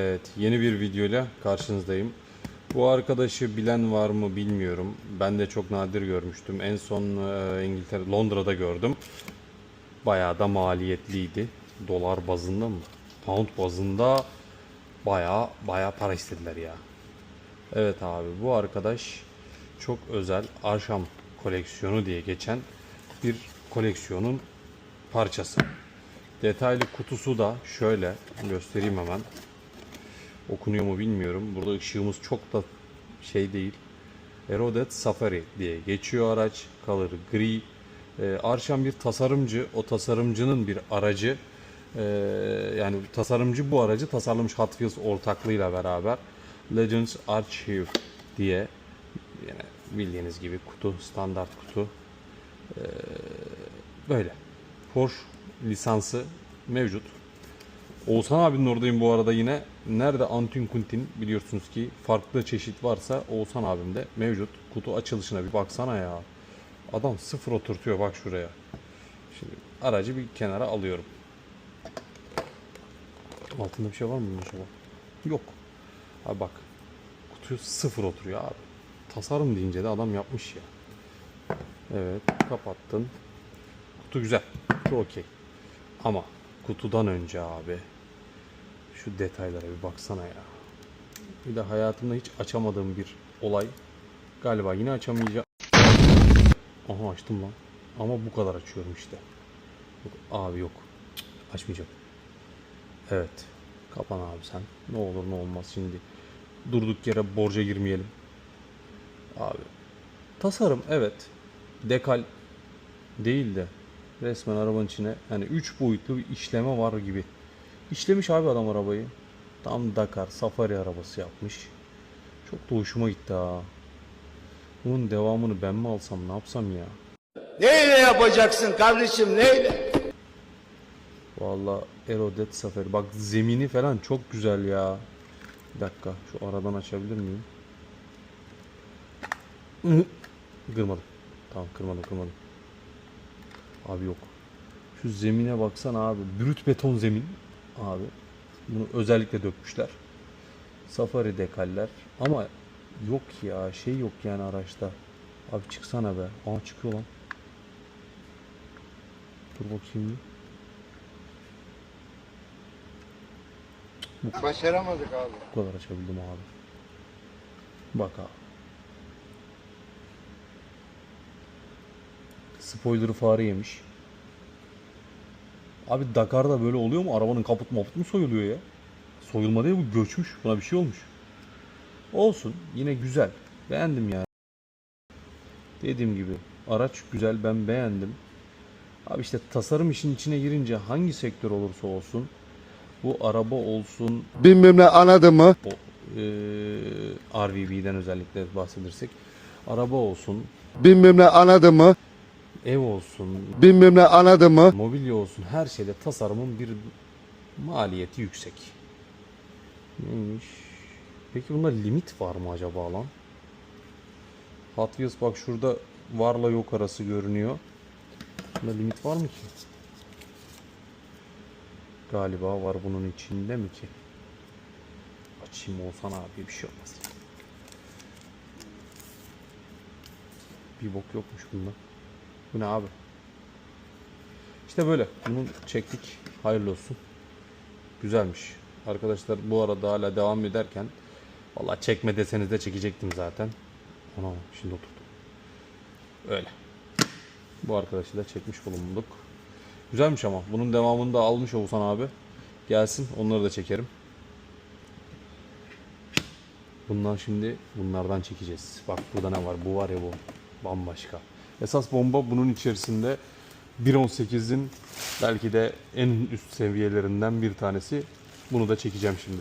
Evet, yeni bir videoyla karşınızdayım. Bu arkadaşı bilen var mı bilmiyorum. Ben de çok nadir görmüştüm. En son e, İngiltere, Londra'da gördüm. Bayağı da maliyetliydi. Dolar bazında mı? Pound bazında bayağı bayağı para istediler ya. Evet abi bu arkadaş çok özel Arsham koleksiyonu diye geçen bir koleksiyonun parçası. Detaylı kutusu da şöyle göstereyim hemen. Okunuyor mu bilmiyorum. Burada ışığımız çok da şey değil. Erodet Safari diye geçiyor araç. Color gri. Ee, Arşan bir tasarımcı. O tasarımcının bir aracı. Ee, yani tasarımcı bu aracı tasarlamış Hot Wheels ortaklığıyla beraber. Legends Archive diye yine bildiğiniz gibi kutu, standart kutu. Ee, böyle. Porsche lisansı mevcut. Oğuzhan abinin oradayım bu arada yine. Nerede Antun Kuntin biliyorsunuz ki farklı çeşit varsa Oğuzhan abim de mevcut. Kutu açılışına bir baksana ya. Adam sıfır oturtuyor bak şuraya. Şimdi aracı bir kenara alıyorum. Altında bir şey var mı bunun acaba? Yok. Abi bak. Kutuyu sıfır oturuyor abi. Tasarım deyince de adam yapmış ya. Evet kapattın. Kutu güzel. Kutu okey. Ama kutudan önce abi şu detaylara bir baksana ya. Bir de hayatımda hiç açamadığım bir olay. Galiba yine açamayacağım. Aha açtım lan. Ama bu kadar açıyorum işte. Yok, abi yok. Açmayacağım. Evet. Kapan abi sen. Ne olur ne olmaz şimdi. Durduk yere borca girmeyelim. Abi. Tasarım evet. Dekal değil de resmen arabanın içine yani 3 boyutlu bir işleme var gibi. İşlemiş abi adam arabayı. Tam Dakar Safari arabası yapmış. Çok da hoşuma gitti ha. Bunun devamını ben mi alsam ne yapsam ya? Neyle yapacaksın kardeşim neyle? Valla Erodet Safari. Bak zemini falan çok güzel ya. Bir dakika şu aradan açabilir miyim? Kırmadım. Tamam kırmadım kırmadım. Abi yok. Şu zemine baksana abi. Brüt beton zemin. Abi. Bunu özellikle dökmüşler. Safari dekaller. Ama yok ya şey yok yani araçta. Abi çıksana be. Aa çıkıyor lan. Dur bakayım. bir. Başaramadık abi. Bu kadar açabildim abi. Bak abi. Spoiler'ı fare yemiş. Abi Dakar'da böyle oluyor mu? Arabanın kaput maput mu soyuluyor ya? Soyulma değil bu göçmüş. Buna bir şey olmuş. Olsun. Yine güzel. Beğendim yani. Dediğim gibi araç güzel ben beğendim. Abi işte tasarım işin içine girince hangi sektör olursa olsun bu araba olsun, Bilmem ne anladın mı? o e, RVB'den özellikle bahsedirsek araba olsun, Bilmem ne anladın mı? Ev olsun, Bilmem ne anladın mı? mobilya olsun her şeyde tasarımın bir maliyeti yüksek. Neymiş? Peki bunda limit var mı acaba lan? Hot Wheels bak şurada varla yok arası görünüyor. Bunda limit var mı ki? Galiba var bunun içinde mi ki? Açayım olsan abi bir şey olmaz. Bir bok yokmuş bunda. Bu ne abi? İşte böyle. Bunu çektik. Hayırlı olsun. Güzelmiş. Arkadaşlar bu arada hala devam ederken Valla çekme deseniz de çekecektim zaten. Ana şimdi oturdu. Öyle. Bu arkadaşı da çekmiş bulunduk. Güzelmiş ama. Bunun devamını da almış Oğuzhan abi. Gelsin onları da çekerim. Bundan şimdi bunlardan çekeceğiz. Bak burada ne var? Bu var ya bu. Bambaşka. Esas bomba bunun içerisinde 1.18'in belki de en üst seviyelerinden bir tanesi. Bunu da çekeceğim şimdi.